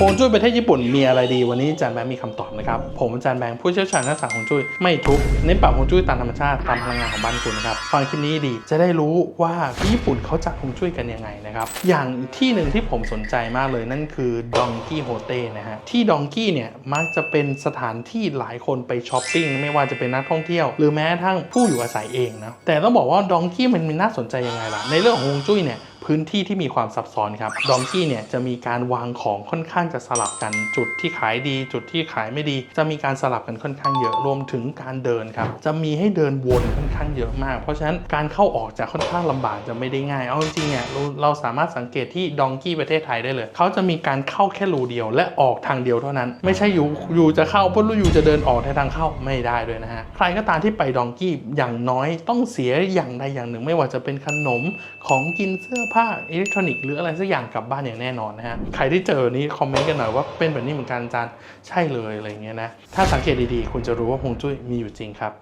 ฮวงจุ้ยประเทศญี่ปุ่นมีอะไรดีวันนี้อาจารย์แบงค์มีคำตอบนะครับ ผมอาจารย์แบงค์ผู้เชี่ยวชาญด้านศาสตร์ฮวงจุ้ยไม่ทุบเน้นปรับฮวงจุ้ยตามธรรมชาติตามพลังงานของบ้านคุณนะครับฟังคลิปนี้ดีจะได้รู้ว่าญี่ปุ่นเขาจัดฮวงจุ้ยกันยังไงนะครับอย่างที่หนึ่งที่ผมสนใจมากเลยนั่นคือดองกี้โฮเต้นะฮะที่ดองกี้เนี่ยมักจะเป็นสถานที่หลายคนไปช้อปปิ้งไม่ว่าจะเป็นนักท่องเที่ยว หรือแม้กระทั่งผู้อยู่อาศัยเองนะแต่ต้องบอกว่าดองกี้มันมีน่าสนใจยังไงล่ะในเรื่องของฮวงจุ้ยเนี่ย พื้นที่ที่มีความซับซ้อนครับดองกี้เนี่ยจะมีการวางของค่อนข้างจะสลับกันจุดที่ขายดี จุดที่ขายไม่ดี จะมีการสลับกันค่อนข้างเยอะรวมถึงการเดินครับจะมีให้เดินวนค่อนข้างเยอะมาก เพราะฉะนั้นการเข้าออกจะค่อนข้างลำบากจะไม่ได้ง่าย เอาจริงๆเนี่ยเราสามารถสังเกตที่ดองกี้ประเทศไทยได้เลย เขาจะมีการเข้าแค่รูเดียว และออกทางเดียวเท่านั้น ไม่ใช่อยู่อยู่จะเข้าปุ๊บแล้อยู่จะเดินออกในทางเข้าไม่ได้ด้วยนะฮะใครก็ตามที่ไปดองกี้อย่างน้อยต้องเสียอย่างใดอย่างหนึ่ง ไม่ว่าจะเป็นขนมของกินเสื้อผ้า้าอิเล็กทรอนิกส์หรืออะไรสักอย่างกลับบ้านอย่างแน่นอนนะฮะ ใครที่เจอนี้คอมเมนต์กันหน่อยว่าเป็นแบบนี้เหมือนกันอาจารย์ใช่เลยอะไรเงี้ยนะ ถ้าสังเกตดีๆ คุณจะรู้ว่าฮวงจุ้ยมีอยู่จริงครับ